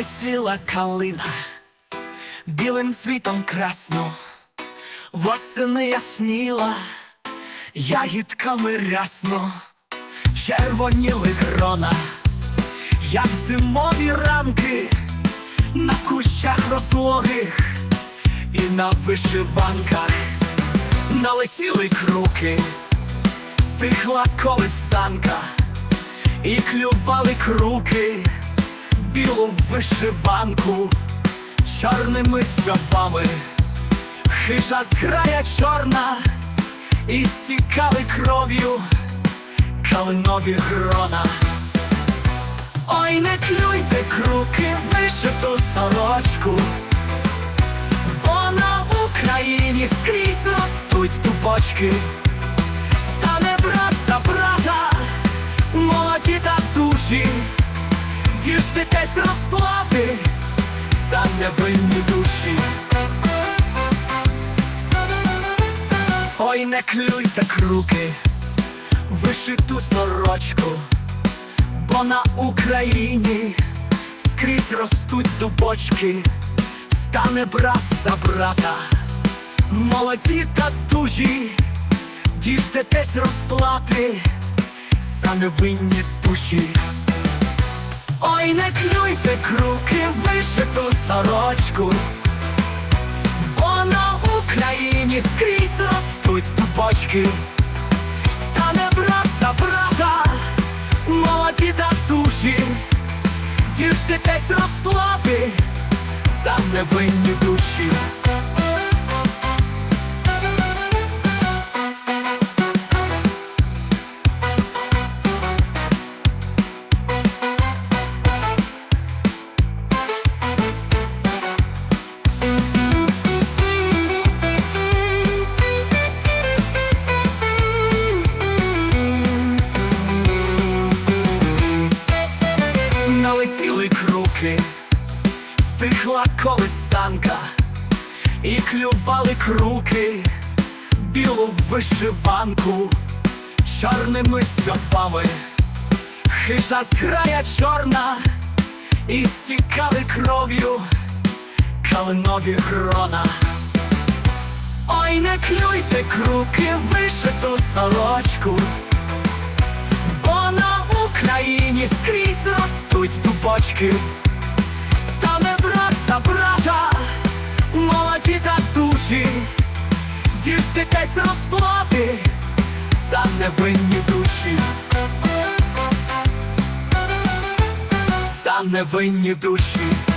зацвіла калина, білим цвітом красно, восени ясніла, ягідками рясно, червоніли грона, як зимові ранки, на кущах розлогих і на вишиванках налетіли круки, стихла колесанка, і клювали круки, білу вишиванку, чорними цьопами, хижа зграя чорна, і стікали кров'ю калинові грона. Ой, не клюйте круки, вишиту сорочку. Бо на Україні скрізь ростуть тупочки, стане брат за брата, молоді та душі, діждетесь розплати за невинні душі. Ой, не клюйте круки, вишиту сорочку, бо на Україні скрізь ростуть дубочки стане брат за брата, молоді та дужі, діждетесь розплати за невинні душі. Ой, не клюйте круки, вишиту сорочку, бо на Україні скрізь ростуть тупочки, стане брат за брата, молоді та дужі, діждетесь розплати за невинні душі. Налетіли круки стихла колесанка, і клювали круки, білу вишиванку, чорними цьопами, хижа зграя чорна, і стікали кров'ю калинові грона. Ой, не клюйте круки, вишиту сорочку, бо на Україні скрізь ростуть дубочки. Стане брат за брата, молоді та душі, діждетесь розплати за невинні душі, за невинні душі.